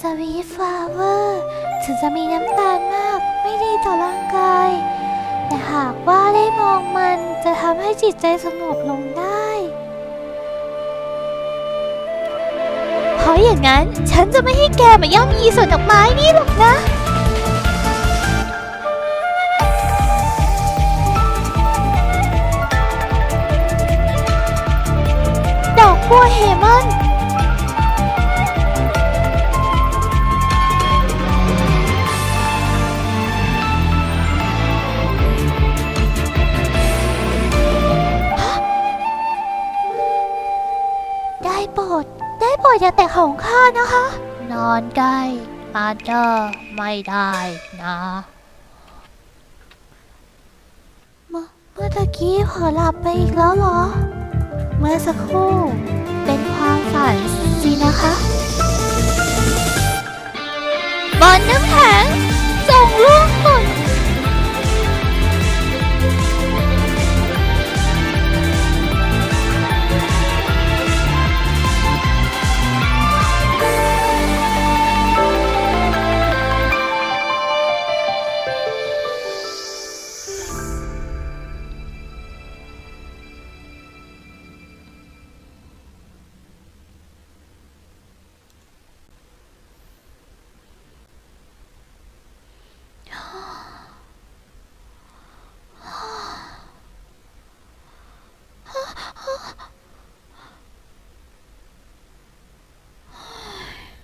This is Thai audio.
สวีทฟลาเวอร์ถึงจะมีน้ำตาลมาก ไม่ดีต่อร่างกาย แต่หากว่าได้มองมันจะทำให้จิตใจสงบลงได้ เพราะอย่างนั้นฉันจะไม่ให้แกมาย่ำยีส่วนดอกไม้นี่หรอกนะ โปรด ได้โปรดอย่าแตะของข้านะคะ นอนใกล้อาจจะไม่ได้นะ เมื่อเมื่อตะกี้เผลอหลับไปอีกแล้วเหรอ เมื่อสักครู่ เป็นความฝันสินะคะบอลน้ำ Bye.